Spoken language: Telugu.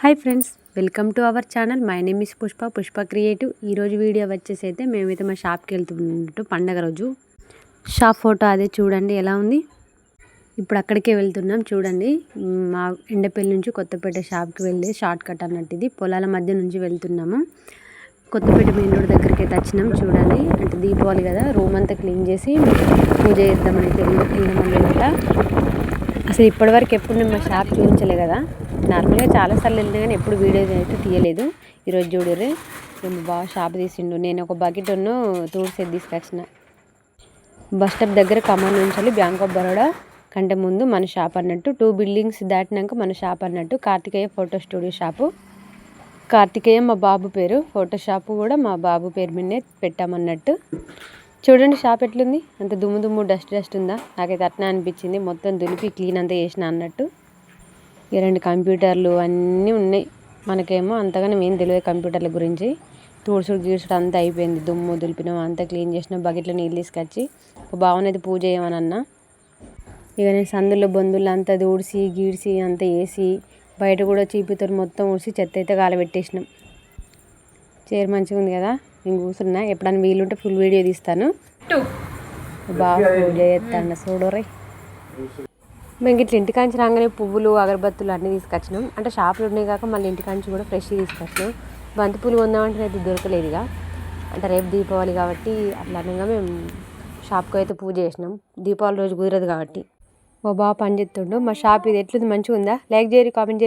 Hi friends welcome to our channel my name is Pushpa Pushpa creative ఈరోజు వీడియో వచ్చేసి అయితే మేమైతే మా షాప్కి వెళ్తున్నట్టు పండగ రోజు. షాప్ ఫోటో అదే చూడండి ఎలా ఉంది? ఇప్పుడు అక్కడికే వెళ్తున్నాం చూడండి. మా ఎండపల్లి నుంచి కొత్తపేట షాప్కి వెళ్ళి షార్ట్ కట్ అన్నట్టు ఇది. పొలాల మధ్య నుంచి వెళ్తున్నాము. కొత్తపేట మెయిన్ రోడ్ దగ్గరికి అయితే వచ్చినాం చూడండి. అంటే దీపావళి కదా రూమ్ అంతా క్లీన్ చేసి పూజ చేద్దామని అయితే వెళ్ళామన్నమాట అసలు ఇప్పటివరకు ఎప్పుడు నేను మా షాప్ చూపించలే కదా. నార్మల్గా చాలాసార్లు వెళ్ళినా కానీ ఎప్పుడు వీడియో అయితే తీయలేదు. ఈరోజు చూడరు మేము బాగా షాప్ తీసిండు. నేను ఒక బకెట్ ఉన్ను తూడ్సేది తీసుకొచ్చిన. బస్ స్టాప్ దగ్గర ఖమ్మం నుంచి బ్యాంక్ ఆఫ్ బరోడా కంటే ముందు మన షాప్ అన్నట్టు టూ బిల్డింగ్స్ దాటినాక మన షాప్ అన్నట్టు Karthikeya photo studio shop. Karthikeya మా బాబు పేరు. ఫోటో షాపు కూడా మా బాబు పేరు మీదనే పెట్టామన్నట్టు. చూడండి షాప్ ఎట్లుంది? అంత దుమ్ము దుమ్ము డస్ట్ డస్ట్ ఉందా? నాకైతే అట్లా అనిపించింది. మొత్తం దులిపి క్లీన్ అంతా చేసిన అన్నట్టు. ఈ రెండు కంప్యూటర్లు అన్నీ ఉన్నాయి. మనకేమో అంతగానే ఏం తెలియదు కంప్యూటర్ల గురించి. తూడ్చుడు గీడ్చుడు అంతా అయిపోయింది. దుమ్ము దులిపినాం అంతా క్లీన్ చేసినాం బకెట్లో నీళ్ళు తీసుకొచ్చి బాగున్నది పూజ చేయమని అన్న ఇక నేను సందులో బొందులు అంతా దూడిసి గీడిసి అంతా వేసి బయట కూడా చీపుతో మొత్తం ఊడిసి చెత్త అయితే కాలబెట్టేసినాం. చైర్ మంచిగా ఉంది కదా? నేను కూర్చున్నా. ఎప్పుడైనా వీలుంటే ఫుల్ వీడియో తీస్తాను. బాగా పూజ చేస్తాను చూడరే మేము ఇట్లా ఇంటికాంచి రాగానే పువ్వులు అగరబత్తులు అన్నీ తీసుకొచ్చినాం. అంటే షాపులు ఉన్నాయి కాక మళ్ళీ ఇంటికాంచి కూడా ఫ్రెష్ తీసుకొచ్చినాం. బంతి పూలు కొందామంటే అయితే దొరకలేదు ఇక. అంటే రేపు దీపావళి కాబట్టి అట్లా అనగా మేము షాప్కి అయితే పూజ చేసినాం. దీపావళి రోజు కుదరదు కాబట్టి. ఓ బాగా పని చేస్తుండు. మా షాప్ ఇది ఎట్లుంది? మంచిగా ఉందా లైక్ చేయరు కామెంట్ చేయరు